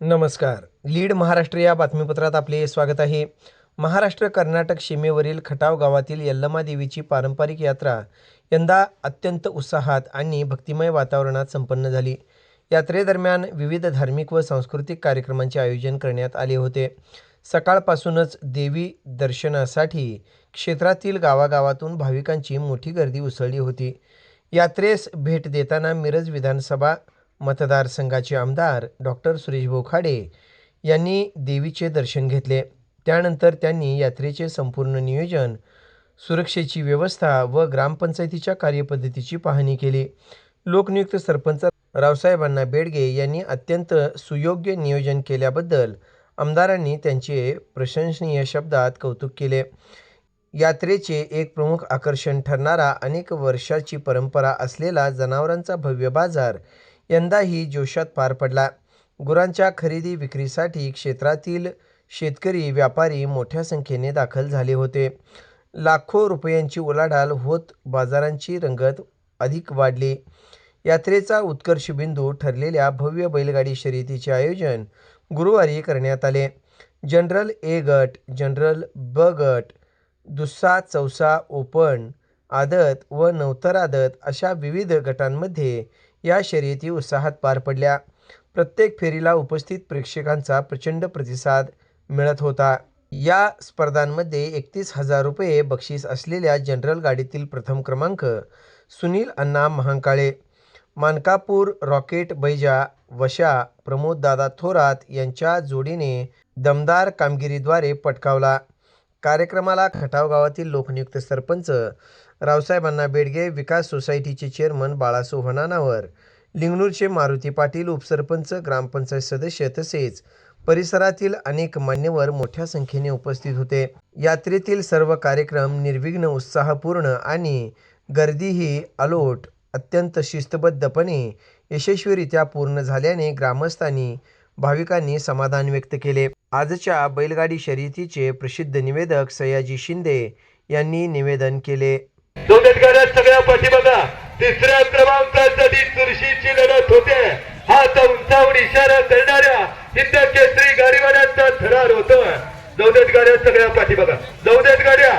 नमस्कार. लीड महाराष्ट्र या बातमीपत्रात आपले स्वागत आहे. महाराष्ट्र कर्नाटक सीमेवरील खटाव गावातील यल्लमा देवीची पारंपरिक यात्रा यंदा अत्यंत उत्साहात आणि भक्तिमय वातावरणात संपन्न झाली. यात्रेदरम्यान विविध धार्मिक व सांस्कृतिक कार्यक्रमांचे आयोजन करण्यात आले होते. सकाळपासूनच देवी दर्शनासाठी क्षेत्रातील गावागावातून भाविकांची मोठी गर्दी उसळली होती. यात्रेस भेट देताना मिरज विधानसभा मतदारसंघाचे आमदार डॉक्टर सुरेश बोखाडे यांनी देवीचे दर्शन घेतले. त्यानंतर त्यांनी यात्रेचे संपूर्ण नियोजन सुरक्षेची व्यवस्था व ग्रामपंचायतीच्या कार्यपद्धतीची पाहणी केली. लोकनियुक्त सरपंच रावसाहेबांना बेडगे यांनी अत्यंत सुयोग्य नियोजन केल्याबद्दल आमदारांनी त्यांचे प्रशंसनीय शब्दात कौतुक केले. यात्रेचे एक प्रमुख आकर्षण ठरणारा अनेक वर्षाची परंपरा असलेला जनावरांचा भव्य बाजार यंदाही जोशात पार पडला. गुरांच्या खरेदी विक्रीसाठी क्षेत्रातील शेतकरी व्यापारी मोठ्या संख्येने दाखल झाले होते. लाखो रुपयांची उलाढाल होत बाजारांची रंगत अधिक वाढली. यात्रेचा उत्कर्ष बिंदू ठरलेल्या भव्य बैलगाडी शर्यतीचे आयोजन गुरुवारी करण्यात आले. जनरल ए गट जनरल ब गट दुस्सा चौसा ओपन आदत व नवतर आदत अशा विविध गटांमध्ये या शर्यती उत्साहात पार पडल्या. प्रत्येक फेरीला उपस्थित प्रेक्षकांचा प्रचंड प्रतिसाद मिळत होता. या स्पर्धांमध्ये एकतीस हजार रुपये बक्षीस असलेल्या जनरल गाडीतील प्रथम क्रमांक सुनील अण्णा महांकाळे मानकापूर रॉकेट बैजा वशा प्रमोददादा थोरात यांच्या जोडीने दमदार कामगिरीद्वारे पटकावला. कार्यक्रमाला खटाव गावातील लोकनियुक्त सरपंच रावसाहेबांना बेडगे विकास सोसायटीचे चेअरमन बाळासो लिंगणूरचे मारुती पाटील उपसरपंच ग्रामपंचायत सदस्य तसेच परिसरातील अनेक मान्यवर मोठ्या संख्येने उपस्थित होते. यात्रेतील सर्व कार्यक्रम निर्विघ्न उत्साहपूर्ण आणि गर्दीही अलोट अत्यंत शिस्तबद्धपणे यशस्वीरित्या पूर्ण झाल्याने ग्रामस्थांनी भाविकांनी समाधान व्यक्त केले. आजच्या बैलगाडी शर्यतीचे प्रसिद्ध निवेदक सयाजी शिंदे यांनी निवेदन केले. सगळ्या पाठीमागा तिसऱ्या क्रमांकासाठी चुरशीची लढत होते. हा उंचावून इशारा करणाऱ्या हिंद केसरी गाडीवाड्यांचा थरार होतो जाऊ देत गाड्या सगळ्या पाठीमागा जाऊ देत गाड्या